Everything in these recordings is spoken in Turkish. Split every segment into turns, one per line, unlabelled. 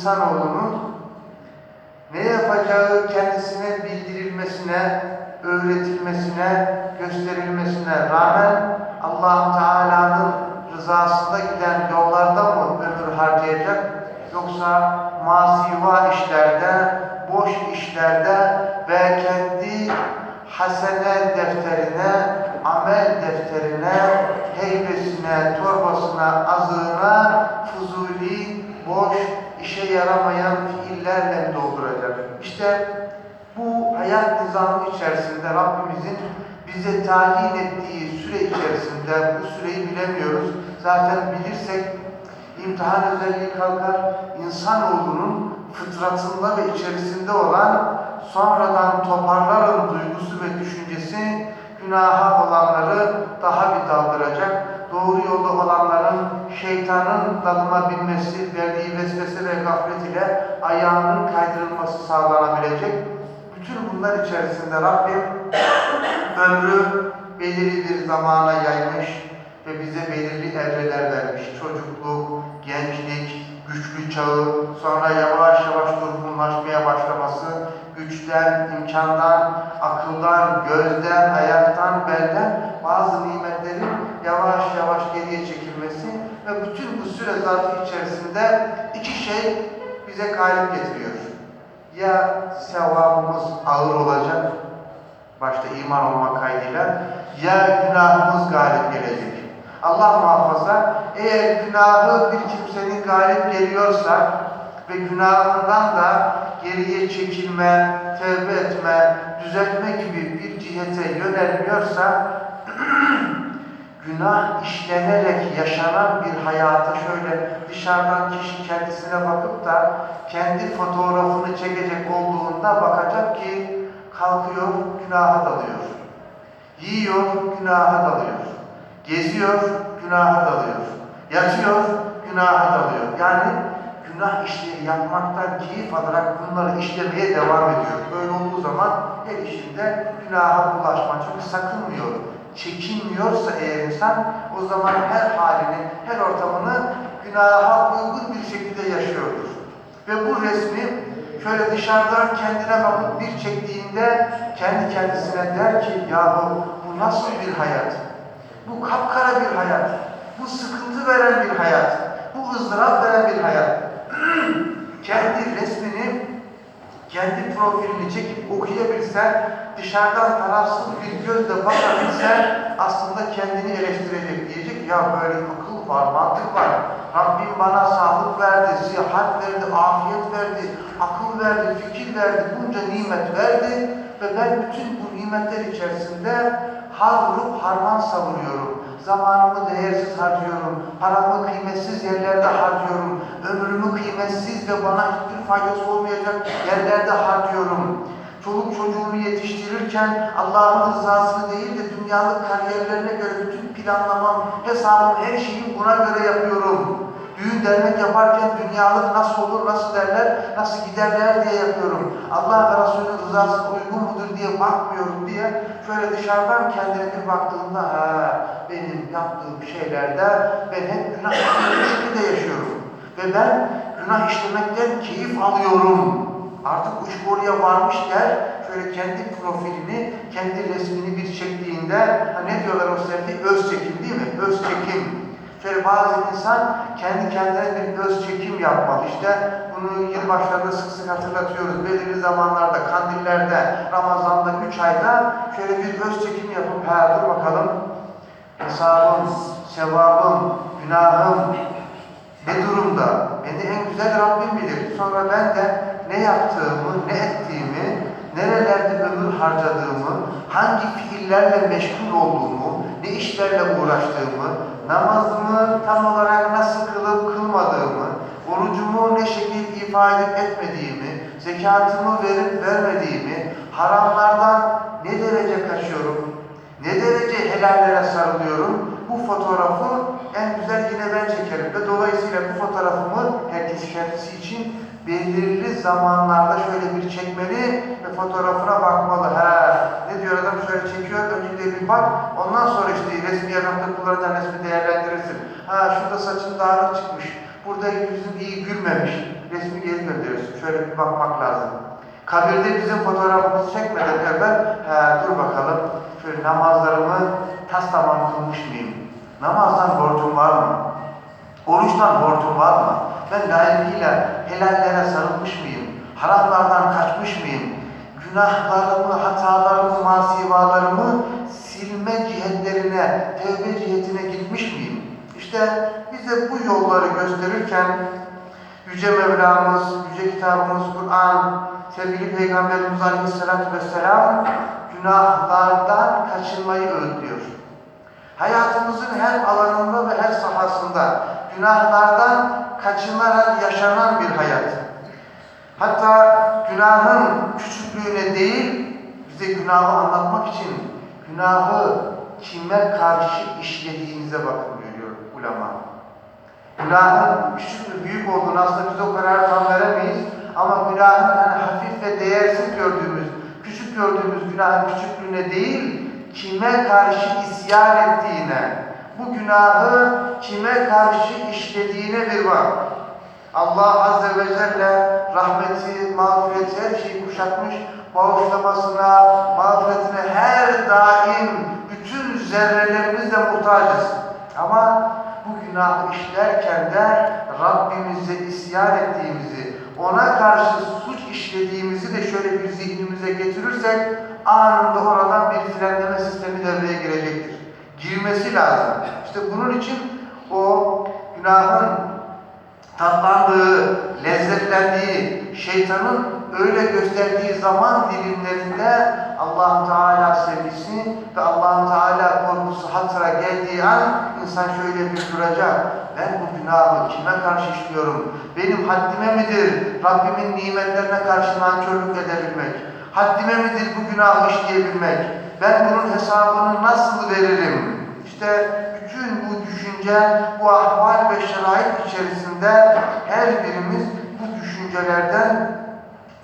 insanoğlunun ne yapacağı kendisine bildirilmesine, öğretilmesine, gösterilmesine rağmen allah Teala'nın rızasında giden yollarda mı ömür harcayacak? Yoksa masiva işlerde, boş işlerde ve kendi hasene defterine, amel defterine, heybesine, torbasına, azığına, fuzuli, boş, işe yaramayan fiillerle dolduracak? İşte bu hayat nizamı içerisinde Rabbimizin bize tayin ettiği süre içerisinde bu süreyi bilemiyoruz. Zaten bilirsek imtihan özelliği kalkar. İnsanoğlunun fıtratında ve içerisinde olan sonradan toparlarım duygusu ve düşüncesi günaha olanları daha bir daldıracak. Doğru yolda olanların şeytanın dalıma binmesi, verdiği vesvese ve gaflet ile ayağının kaydırılması sağlanabilecek. Bütün bunlar içerisinde Rabbim ömrü belirli bir zamana yaymış ve bize belirli evreler vermiş. Çocukluk, gençlik, güçlü çağı, sonra yavaş yavaş durgunlaşmaya başlaması, güçten, imkandan, akıldan, gözden, ayaktan, belden bazı nimetlerin yavaş yavaş geriye çekilmesi ve bütün bu süre zarfı içerisinde iki şey bize galip getiriyor. Ya sevabımız ağır olacak, başta iman olmak kaydıyla, ya günahımız galip gelecek. Allah muhafaza, eğer günahı bir kimsenin galip geliyorsa ve günahından da geriye çekilme, tevbe etme, düzeltme gibi bir cihete yönelmiyorsa, günah işlenerek yaşanan bir hayata şöyle dışarıdan kişi kendisine bakıp da kendi fotoğrafını çekecek olduğunda bakacak ki kalkıyor, günaha dalıyor. Yiyor, günaha dalıyor. Geziyor, günaha dalıyor. Yatıyor, günaha dalıyor. Yani günah işleri yapmaktan keyif alarak bunları işlemeye devam ediyor. Böyle olduğu zaman her işinde günaha bulaşma. Çünkü sakınmıyor, çekinmiyorsa eğer insan o zaman her halini, her ortamını günaha uygun bir şekilde yaşıyordur. Ve bu resmi şöyle dışarıdan kendine bakıp bir çektiğinde kendi kendisine der ki yahu bu nasıl bir hayat? Bu kapkara bir hayat. Bu sıkıntı veren bir hayat. Bu ızdırap veren bir hayat. kendi resmini, kendi profilini çekip okuyabilsen, dışarıdan tarafsız bir gözle bakabilsen aslında kendini eleştirecek. Diyecek ya böyle akıl var, mantık var. Rabbim bana sağlık verdi, sıhhat verdi, afiyet verdi, akıl verdi, fikir verdi, bunca nimet verdi ve ben bütün bu nimetler içerisinde har vurup harman savuruyorum. Zamanımı değersiz harcıyorum, paramı kıymetsiz yerlerde harcıyorum, ömrümü kıymetsiz ve bana hiçbir faydası olmayacak yerlerde harcıyorum. Çoluk çocuğumu yetiştirirken Allah'ın rızasını değil de dünyalık kariyerlerine göre bütün planlamam, hesabım, her şeyim buna göre yapıyorum. Düğün dernek yaparken dünyalık nasıl olur, nasıl derler, nasıl giderler diye yapıyorum. Allah ve Resulünün rızasına uygun mudur diye bakmıyorum diye şöyle dışarıdan kendine bir baktığımda ha, benim yaptığım şeylerde ben hep günah işlediğim şekilde yaşıyorum. Ve ben günah işlemekten keyif alıyorum. Artık bu iş oraya varmış der, şöyle kendi profilini, kendi resmini bir çektiğinde, ha ne diyorlar o selfie? Öz çekim değil mi? Öz çekim. Şöyle bazı insan kendi kendine bir öz çekim yapmalı. İşte bunu yılbaşlarında sık sık hatırlatıyoruz. Belirli zamanlarda, kandillerde, Ramazan'da, üç ayda şöyle bir öz çekim yapıp ha dur bakalım hesabım, sevabım, günahım ne durumda? Beni en güzel Rabbim bilir. Sonra ben de ne yaptığımı, ne ettiğimi, nerelerde ömür harcadığımı, hangi fiillerle meşgul olduğumu, ne işlerle uğraştığımı, namazımı tam olarak nasıl kılıp kılmadığımı, orucumu ne şekil ifade etmediğimi, zekatımı verip vermediğimi, haramlardan ne derece kaçıyorum, ne derece helallere sarılıyorum, bu fotoğrafı en güzel yine ben çekerim ve dolayısıyla bu fotoğrafımı herkes kendisi için belirli zamanlarda şöyle bir çekmeli ve fotoğrafına bakmalı. He, ne diyor adam şöyle çekiyor, önce de bir bak, ondan sonra işte resmi yakamda kullanılan resmi değerlendirirsin. Ha şurada saçın dağınık çıkmış, burada yüzün iyi gülmemiş, resmi Şöyle bir bakmak lazım. Kabirde bizim fotoğrafımızı çekmeden evvel he, dur bakalım şöyle namazlarımı tas tamam kılmış mıyım? Namazdan borcum var mı? Oruçtan borcum var mı? Ben layıkıyla helallere sarılmış mıyım? Haramlardan kaçmış mıyım? Günahlarımı, hatalarımı, masivalarımı silme cihetlerine, tevbe cihetine gitmiş miyim? İşte bize bu yolları gösterirken Yüce Mevlamız, Yüce Kitabımız Kur'an, sevgili Peygamberimiz Aleyhisselatü Vesselam günahlardan kaçınmayı öğütlüyor. Hayatımızın her alanında ve her sahasında günahlardan kaçınarak yaşanan bir hayat. Hatta günahın küçüklüğüne değil, bize günahı anlatmak için günahı kime karşı işlediğinize bakın diyor ulema. Günahın küçük büyük olduğunu aslında biz o karar tam veremeyiz. Ama günahın yani hafif ve değersiz gördüğümüz, küçük gördüğümüz günahın küçüklüğüne değil, kime karşı isyan ettiğine, bu günahı kime karşı işlediğine bir bak. Allah Azze ve Celle rahmeti, mağfireti her şeyi kuşatmış, bağışlamasına, mağfiretine her daim bütün zerrelerimizle muhtacız. Ama bu günahı işlerken de Rabbimize isyan ettiğimizi, ona karşı suç işlediğimizi de şöyle bir zihnimize getirirsek anında oradan bir frenleme sistemi devreye girecektir. Girmesi lazım. İşte bunun için o günahın tatlandığı, lezzetlendiği, şeytanın öyle gösterdiği zaman dilimlerinde allah Teala sevgisi ve allah Teala korkusu hatıra geldiği an insan şöyle bir duracak. Ben bu günahı kime karşı işliyorum? Benim haddime midir Rabbimin nimetlerine karşı nankörlük edebilmek? Haddime midir bu günahı işleyebilmek? Ben bunun hesabını nasıl veririm? İşte bütün bu düşünce, bu ahval ve şerait içerisinde her birimiz bu düşüncelerden,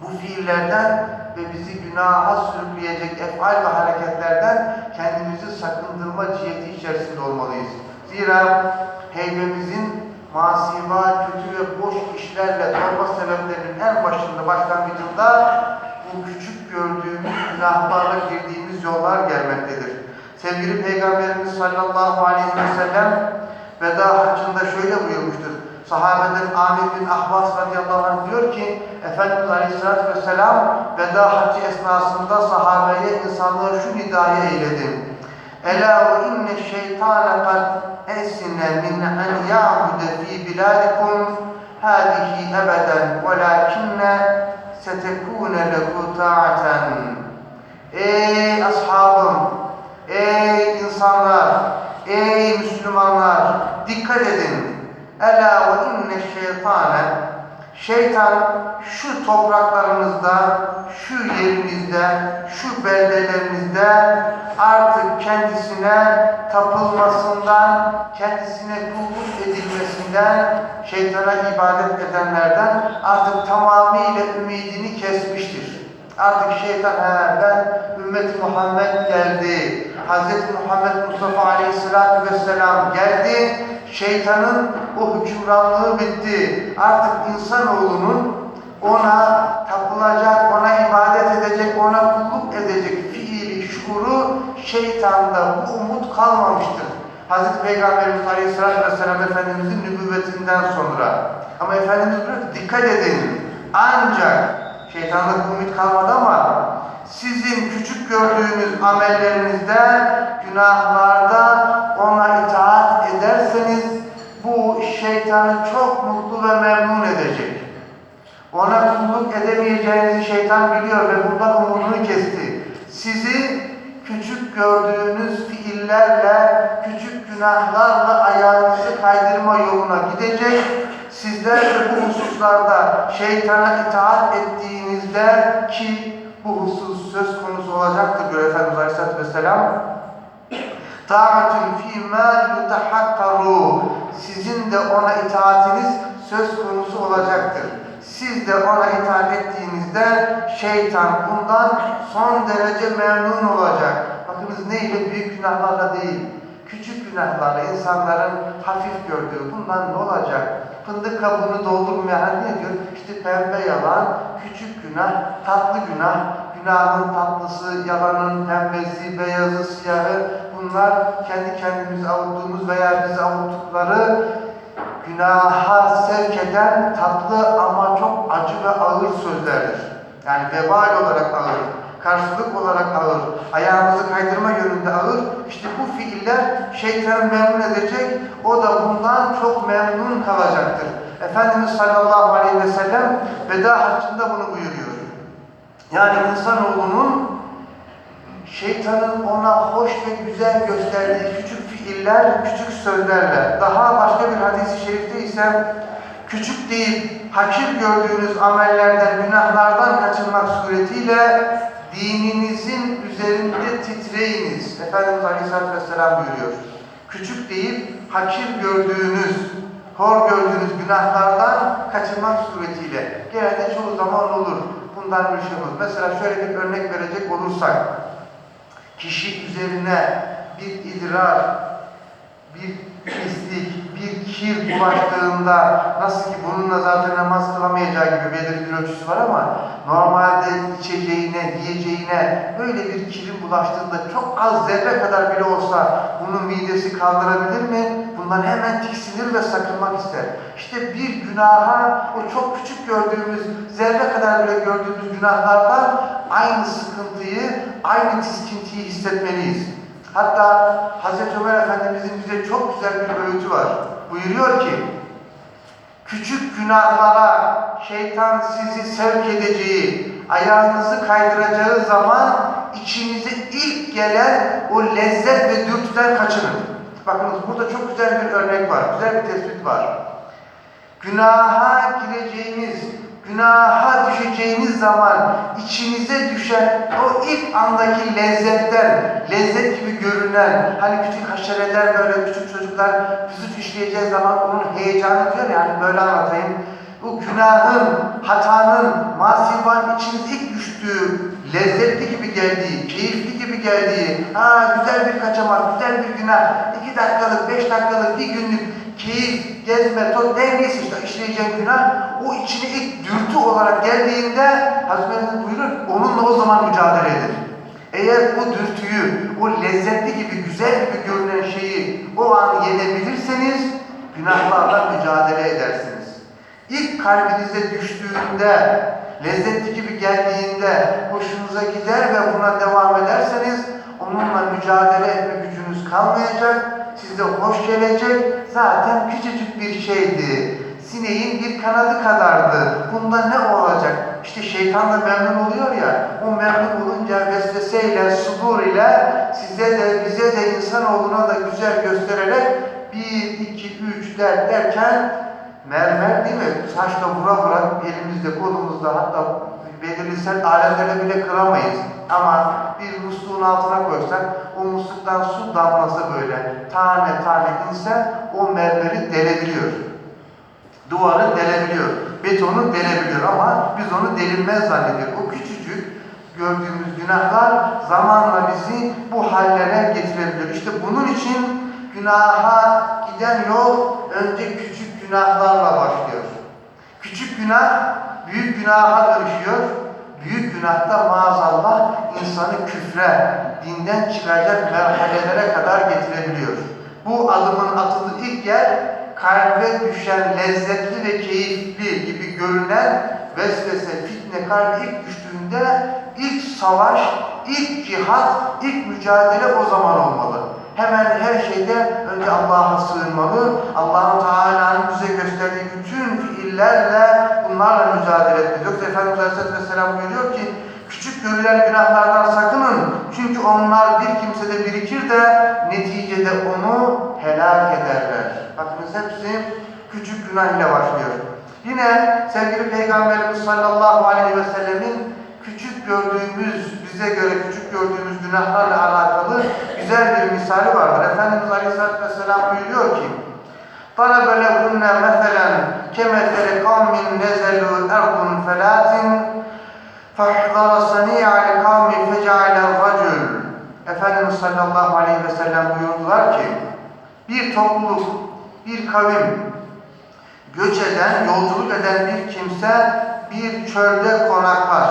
bu fiillerden ve bizi günaha sürükleyecek efal ve hareketlerden kendimizi sakındırma ciheti içerisinde olmalıyız. Zira heybemizin masiva, kötü ve boş işlerle dolma sebeplerinin en başında, başlangıcında bu küçük gördüğümüz günahlarla girdiğimiz yollar gelmektedir. Sevgili Peygamberimiz sallallahu aleyhi ve sellem veda haccında şöyle buyurmuştur. Sahabeden Amir bin Ahbas radıyallahu anh diyor ki Efendimiz aleyhissalatü vesselam veda haccı esnasında sahabeye insanlığa şu nidayı eyledi. Ela ve inne şeytane kad esine min en ya'bude fi biladikum hadihi ebeden velakinne setekune lehu ta'aten Ey ashabım Ey insanlar, ey Müslümanlar dikkat edin. Ela ve inne şeytane Şeytan şu topraklarımızda, şu yerimizde, şu beldelerimizde artık kendisine tapılmasından, kendisine kulluk edilmesinden, şeytana ibadet edenlerden artık tamamıyla ümidini kesmiştir. Artık şeytan he, ben ümmeti Muhammed geldi. Hz. Muhammed Mustafa Aleyhisselatü Vesselam geldi. Şeytanın o hükümranlığı bitti. Artık insanoğlunun ona tapılacak, ona ibadet edecek, ona kulluk edecek fiili, şuuru şeytanda bu umut kalmamıştır. Hz. Peygamberimiz Aleyhisselatü Vesselam Efendimizin nübüvvetinden sonra. Ama Efendimiz diyor ki dikkat edin. Ancak şeytanlık umut kalmadı ama sizin küçük gördüğünüz amellerinizde, günahlarda ona itaat ederseniz bu şeytanı çok mutlu ve memnun edecek. Ona kulluk edemeyeceğinizi şeytan biliyor ve bundan umudunu kesti. Sizi küçük gördüğünüz fiillerle, küçük günahlarla ayağınızı kaydırma yoluna gidecek. Sizler de bu hususlarda şeytana itaat ettiğinizde ki bu husus söz konusu olacaktır diyor Efendimiz Aleyhisselatü Vesselam. Ta'atun fî mâ yutahakkaru. Sizin de ona itaatiniz söz konusu olacaktır. Siz de ona itaat ettiğinizde şeytan bundan son derece memnun olacak. Bakınız neyle? Büyük günahlarla değil. Küçük günahlarla insanların hafif gördüğü bundan ne olacak? Fındık kabuğunu doldurmayan ne diyor? İşte pembe yalan, küçük günah, tatlı günah, günahın tatlısı, yalanın pembesi, beyazı, siyahı bunlar kendi kendimizi avuttuğumuz veya bizi avuttukları günaha sevk eden tatlı ama çok acı ve ağır sözlerdir. Yani vebal olarak ağır, karşılık olarak ağır, ayağımızı kaydırma yönünde ağır. İşte bu fiiller şeytanı memnun edecek, o da bundan çok memnun kalacaktır. Efendimiz sallallahu aleyhi ve sellem veda haccında bunu buyuruyor. Yani insanoğlunun şeytanın ona hoş ve güzel gösterdiği küçük fiiller, küçük sözlerle, daha başka bir hadisi şerifte ise küçük değil, hakir gördüğünüz amellerden, günahlardan kaçınmak suretiyle dininizin üzerinde titreyiniz. Efendimiz Aleyhisselatü Vesselam buyuruyor. Küçük değil, hakir gördüğünüz, hor gördüğünüz günahlardan kaçınmak suretiyle. Genelde çoğu zaman olur. Bundan bir şey olur. Mesela şöyle bir örnek verecek olursak, kişi üzerine bir idrar, bir pislik, bir kir bulaştığında nasıl ki bununla zaten namaz kılamayacağı gibi belirli bir ölçüsü var ama normalde içeceğine, yiyeceğine böyle bir kirin bulaştığında çok az zerre kadar bile olsa bunun midesi kaldırabilir mi? Bundan hemen tiksinir ve sakınmak ister. İşte bir günaha, o çok küçük gördüğümüz, zerre kadar bile gördüğümüz günahlardan aynı sıkıntıyı, aynı tiskintiyi hissetmeliyiz. Hatta Hz. Ömer Efendimizin bize çok güzel bir öğütü var. Buyuruyor ki, küçük günahlara şeytan sizi sevk edeceği, ayağınızı kaydıracağı zaman içinize ilk gelen o lezzet ve dürtüden kaçının. Bakınız burada çok güzel bir örnek var, güzel bir tespit var. Günaha gireceğiniz, günaha düşeceğiniz zaman içinize düşen o ilk andaki lezzetten, lezzet gibi görünen, hani küçük haşereler böyle küçük çocuklar vücut işleyeceği zaman onun heyecanı diyor yani böyle anlatayım. Bu günahın, hatanın, masivan içinize ilk düştüğü, lezzetli gibi geldiği, keyifli gibi geldiği, ha güzel bir kaçamak, güzel bir günah, iki dakikalık, beş dakikalık, bir günlük keyif, gezme, toz, neyse işte işleyeceğin günah, o içine ilk dürtü olarak geldiğinde Hazreti buyurur, onunla o zaman mücadele edin. Eğer o dürtüyü, o lezzetli gibi, güzel gibi görünen şeyi o an yenebilirseniz günahlarla mücadele edersiniz. İlk kalbinize düştüğünde, lezzetli gibi geldiğinde hoşunuza gider ve buna devam ederseniz onunla mücadele etme gücünüz kalmayacak, size hoş gelecek, zaten küçücük bir şeydi. Sineğin bir kanadı kadardı. Bunda ne olacak? İşte şeytan da memnun oluyor ya, o memnun olunca vesveseyle, sudur ile size de bize de insanoğluna da güzel göstererek bir, iki, üç der derken mermer değil mi? Saçla vura vura elimizde, kolumuzda hatta belirli sert aletlerle bile kıramayız. Ama bir musluğun altına koysak o musluktan su damlası böyle tane tane inse o mermeri delebiliyor. Duvarı delebiliyor. Betonu delebiliyor ama biz onu delinmez zannediyoruz. O küçücük gördüğümüz günahlar zamanla bizi bu hallere getirebiliyor. İşte bunun için günaha giden yol önce küçük günahlarla başlıyor. Küçük günah büyük günaha dönüşüyor. Büyük günahta maazallah insanı küfre, dinden çıkacak merhalelere kadar getirebiliyor. Bu adımın atıldığı ilk yer kalbe düşen lezzetli ve keyifli gibi görünen vesvese, fitne kalbe ilk düştüğünde ilk savaş, ilk cihat, ilk mücadele o zaman olmalı. Hemen her şeyde önce Allah'a sığınmalı. allah Teala'nın bize gösterdiği bütün fiillerle bunlarla mücadele etmeliyiz. Yoksa Efendimiz Aleyhisselatü Vesselam buyuruyor ki küçük görülen günahlardan sakının çünkü onlar bir kimsede birikir de neticede onu helak ederler. Bakınız hepsi küçük günah ile başlıyor. Yine sevgili Peygamberimiz sallallahu aleyhi ve sellemin küçük gördüğümüz, bize göre küçük gördüğümüz günahlarla alakalı güzel bir misali vardır. Efendimiz Aleyhisselatü Vesselam buyuruyor ki, bana böyle bunne meselen كَمَثَلِ قَوْمٍ نَزَلُوا اَرْضٌ فَلَاتٍ فَاحْضَرَ صَنِيعَ الْقَوْمِ فَجَعَلَ الرَّجُلُ Efendimiz sallallahu aleyhi ve sellem buyurdular ki bir topluluk, bir kavim göç eden, yolculuk eden bir kimse bir çölde konaklar.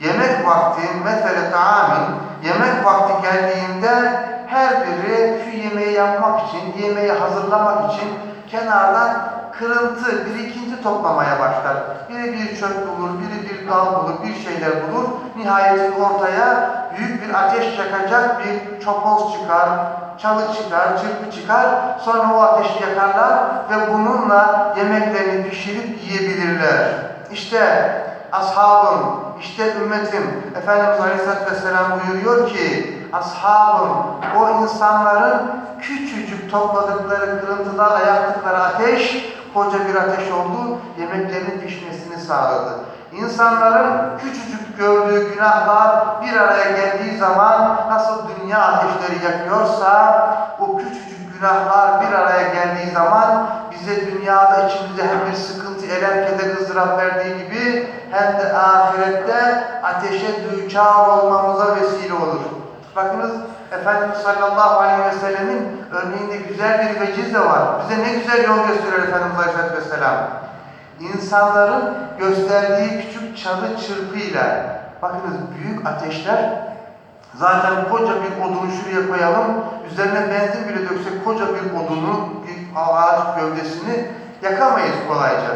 Yemek vakti, mesele taamin, yemek vakti geldiğinde her biri şu yemeği yapmak için, yemeği hazırlamak için kenardan kırıntı, birikinti toplamaya başlar. Biri bir çöp bulur, biri bir dal bulur, bir şeyler bulur. Nihayet ortaya büyük bir ateş yakacak bir çopoz çıkar, çalı çıkar, çırpı çıkar. Sonra o ateşi yakarlar ve bununla yemeklerini pişirip yiyebilirler. İşte ashabım, işte ümmetim. Efendimiz Aleyhisselatü Vesselam buyuruyor ki ashabım, o insanların küçücük topladıkları kırıntılarla yaktıkları ateş koca bir ateş oldu, yemeklerin pişmesini sağladı. İnsanların küçücük gördüğü günahlar bir araya geldiği zaman nasıl dünya ateşleri yakıyorsa o küçücük günahlar bir araya geldiği zaman bize dünyada içimizde hem bir sıkıntı, elem, keder, ızdırap verdiği gibi hem de ahirette ateşe düçar olmamıza vesile olur. Bakınız Efendimiz sallallahu aleyhi ve sellemin örneğinde güzel bir veciz de var. Bize ne güzel yol gösteriyor Efendimiz aleyhisselatü vesselam. İnsanların gösterdiği küçük çalı çırpıyla, bakınız büyük ateşler Zaten koca bir odunu şuraya koyalım, üzerine benzin bile döksek koca bir odunu, bir ağaç gövdesini yakamayız kolayca.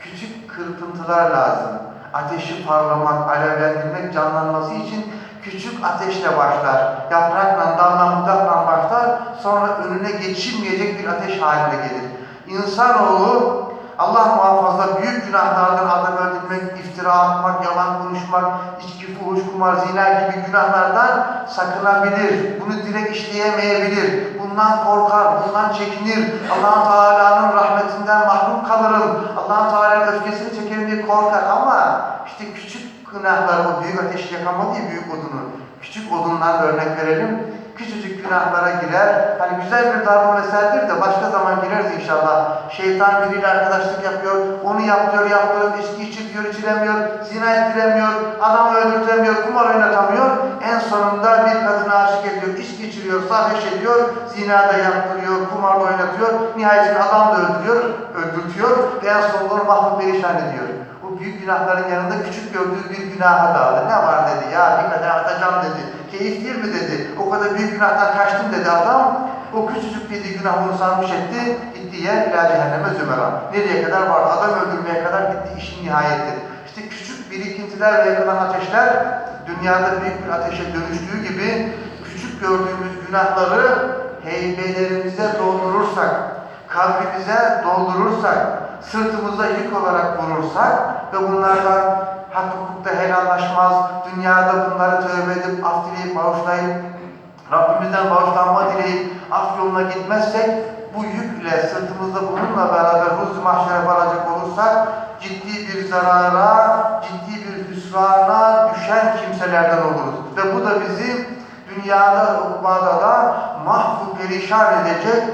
Küçük kırpıntılar lazım. Ateşi parlamak, alevlendirmek, canlanması için küçük ateşle başlar. Yaprakla, dalla, budakla başlar, sonra önüne geçilmeyecek bir ateş haline gelir. İnsanoğlu Allah muhafaza büyük günahlardan adam öldürmek, iftira atmak, yalan konuşmak, içki, fuhuş, kumar, zina gibi günahlardan sakınabilir. Bunu direkt işleyemeyebilir. Bundan korkar, bundan çekinir. allah Teala'nın rahmetinden mahrum kalırım. allah Teala'nın öfkesini çekerim diye korkar ama işte küçük günahlar o büyük ateşi yakamadı ya büyük odunu. Küçük odundan örnek verelim küçücük günahlara girer. Hani güzel bir darbu meseldir de başka zaman gireriz inşallah. Şeytan biriyle arkadaşlık yapıyor, onu yaptırıyor, yaptırıyor, içki içiriyor, içiremiyor, zina ettiremiyor, adamı öldürtemiyor, kumar oynatamıyor. En sonunda bir kadına aşık ediyor, içki içiriyor, sarhoş ediyor, zinada yaptırıyor, kumarda oynatıyor. Nihayetinde adam da öldürüyor, öldürtüyor ve en sonunda onu mahvur perişan ediyor. Büyük günahların yanında küçük gördüğü bir günaha daldı. Ne var dedi ya bir kadar atacağım dedi. Keyif değil mi dedi. O kadar büyük günahtan kaçtım dedi adam. O küçücük dediği günah onu sarmış etti. Gittiği yer ila cehenneme zümera. Nereye kadar vardı? Adam öldürmeye kadar gitti işin nihayeti. İşte küçük birikintiler ve yakılan ateşler dünyada büyük bir ateşe dönüştüğü gibi küçük gördüğümüz günahları heybelerimize doldurursak, kalbimize doldurursak, sırtımıza yük olarak vurursak ve bunlardan hak hukukta helallaşmaz, dünyada bunları tövbe edip af dileyip bağışlayıp Rabbimizden bağışlanma dileyip af yoluna gitmezsek bu yükle sırtımızda bununla beraber huzur mahşere varacak olursak ciddi bir zarara, ciddi bir hüsrana düşen kimselerden oluruz. Ve bu da bizi dünyada, ukbada da mahvu perişan edecek,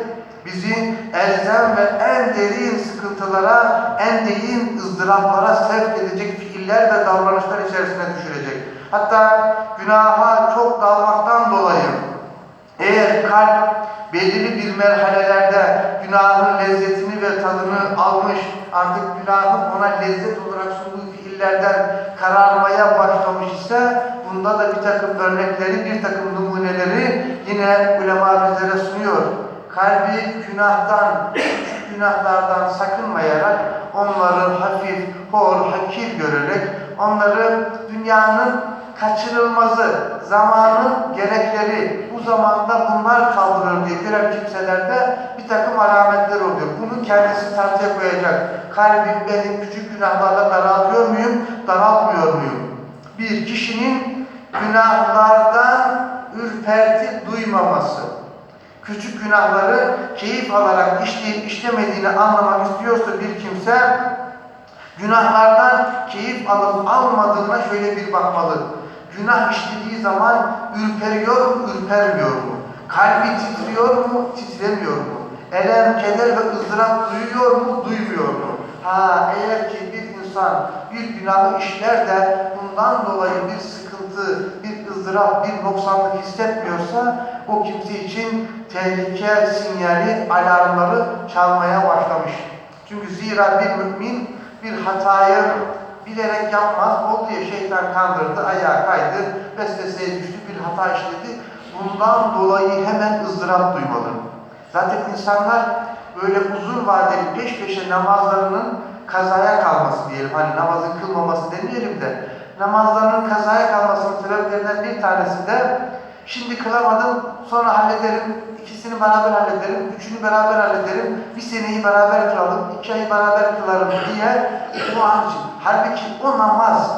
bizi elzem ve en derin sıkıntılara, en derin ızdıraplara sevk edecek fiiller ve davranışlar içerisine düşürecek. Hatta günaha çok dalmaktan dolayı eğer kalp belirli bir merhalelerde günahın lezzetini ve tadını almış, artık günahın ona lezzet olarak sunduğu fiillerden kararmaya başlamış ise bunda da bir takım örnekleri, bir takım numuneleri yine ulema bizlere sunuyor kalbi günahtan, küçük günahlardan sakınmayarak onları hafif, hor, hakir görerek onları dünyanın kaçırılmazı, zamanın gerekleri, bu zamanda bunlar kaldırır diye gören kimselerde bir takım alametler oluyor. Bunu kendisi tartıya koyacak. Kalbim benim küçük günahlarla daraltıyor muyum, daraltmıyor muyum? Bir kişinin günahlardan ürperti duymaması, küçük günahları keyif alarak işleyip işlemediğini anlamak istiyorsa bir kimse günahlardan keyif alıp almadığına şöyle bir bakmalı. Günah işlediği zaman ürperiyor mu, ürpermiyor mu? Kalbi titriyor mu, titremiyor mu? Elem, keder ve ızdırap duyuyor mu, duymuyor mu? Ha, eğer ki bir insan bir günahı işler de bundan dolayı bir sıkıntı, bir ızdırap, bir noksanlık hissetmiyorsa o kimse için tehlike sinyali, alarmları çalmaya başlamış. Çünkü zira bir mümin bir hatayı bilerek yapmaz. Oldu ya şeytan kandırdı, ayağa kaydı, vesveseye düştü, bir hata işledi. Bundan dolayı hemen ızdırap duymalı. Zaten insanlar böyle uzun vadeli peş peşe namazlarının kazaya kalması diyelim. Hani namazın kılmaması demeyelim de namazlarının kazaya kalmasının sebeplerinden bir tanesi de şimdi kılamadım sonra hallederim, ikisini beraber hallederim, üçünü beraber hallederim, bir seneyi beraber kılalım, iki ayı beraber kılarım diye an için. Halbuki o namaz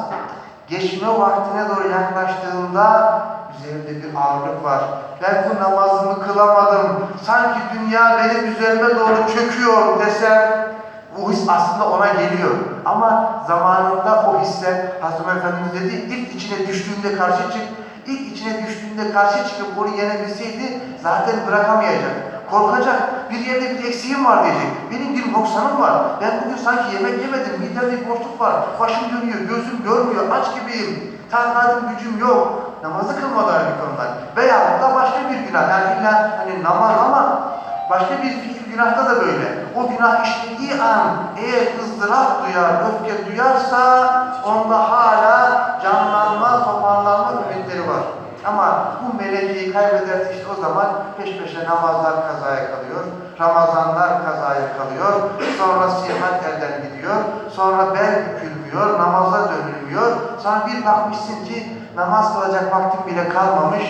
geçme vaktine doğru yaklaştığında üzerinde bir ağırlık var. Ben bu namazımı kılamadım. Sanki dünya benim üzerime doğru çöküyor desem bu his aslında ona geliyor. Ama zamanında o hisse Hazreti Efendimiz dedi ilk içine düştüğünde karşı çık. İlk içine düştüğünde karşı çıkıp onu yenebilseydi zaten bırakamayacak. Korkacak. Bir yerde bir eksiğim var diyecek. Benim bir noksanım var. Ben bugün sanki yemek yemedim. Midemde bir boşluk var. Başım dönüyor. Gözüm görmüyor. Aç gibiyim. Takatim gücüm yok. Namazı kılmadı halbuki onlar. Veya da başka bir günah. Yani illa hani namaz ama başka bir fiil günahta da böyle. O günah işlediği an eğer ızdırap duyar, öfke duyarsa onda hala canlanma, toparlanma ümitleri var. Ama bu melekeyi kaybederse işte o zaman peş peşe namazlar kazaya kalıyor, Ramazanlar kazaya kalıyor, sonra sihat elden gidiyor, sonra bel bükülmüyor, namaza dönülmüyor, sonra bir bakmışsın ki namaz kılacak vaktin bile kalmamış,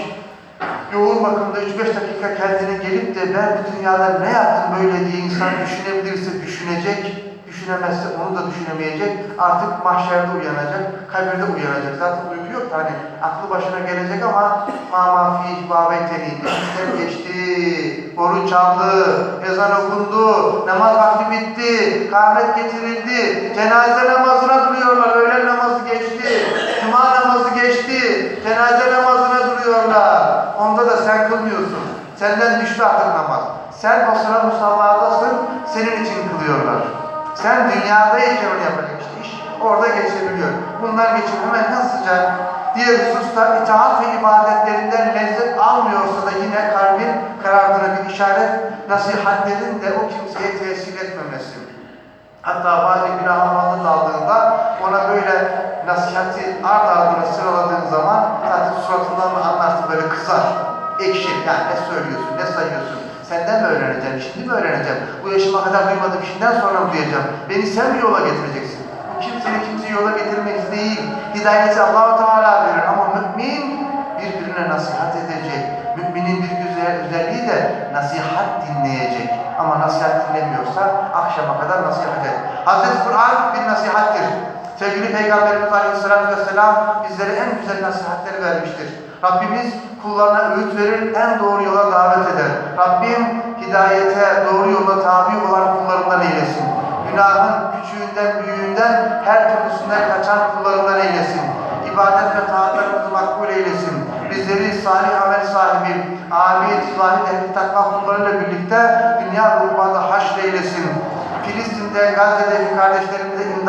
yoğun bakımda 3-5 dakika kendine gelip de ben bu dünyada ne yaptım böyle diye insan düşünebilirse düşünecek, düşünemezse onu da düşünemeyecek. Artık mahşerde uyanacak, kabirde uyanacak. Zaten uyku yok hani aklı başına gelecek ama mama fi babeteni işler geçti, oruç aldı, ezan okundu, namaz vakti bitti, kahret getirildi, cenaze namazına duruyorlar, öğlen namazı geçti, cuma namazı geçti, cenaze namazına duruyorlar. Onda da sen kılmıyorsun. Senden düştü artık namaz. Sen o sıra musallahadasın, senin için kılıyorlar. Sen dünyadayken onu yapacak işte iş orada geçebiliyor. Bunlar geçip hemen hızlıca diğer hususta itaat ve ibadetlerinden lezzet almıyorsa da yine kalbin karardığına bir işaret nasihatlerin de o kimseye tesir etmemesi. Hatta bazen günah amalını aldığında ona böyle nasihati ard ardına sıraladığın zaman zaten suratından mı anlarsın böyle kızar. Ekşir. Yani ne söylüyorsun, ne sayıyorsun? Senden mi öğreneceğim, şimdi mi öğreneceğim? Bu yaşıma kadar duymadım, şimdiden sonra mı duyacağım? Beni sen mi yola getireceksin? Bu kimseyi kimseyi yola getirmek değil. Hidayeti Allah-u Teala verir ama mümin birbirine nasihat edecek. Müminin bir güzel özelliği de nasihat dinleyecek. Ama nasihat dinlemiyorsa akşama kadar nasihat et. Hazreti Kur'an bir nasihattir. Sevgili Peygamberimiz Aleyhisselatü Vesselam bizlere en güzel nasihatleri vermiştir. Rabbimiz kullarına öğüt verir, en doğru yola davet eder. Rabbim hidayete, doğru yola tabi olan kullarından eylesin. Günahın küçüğünden, büyüğünden, her türlüsünden kaçan kullarından eylesin. İbadet ve taatlarımızı makbul eylesin. Bizleri salih amel sahibi, abid, zahid, ehli takva kullarıyla birlikte dünya ruhbanda haşr eylesin. Filistin'de, Gazze'deki kardeşlerimize imdad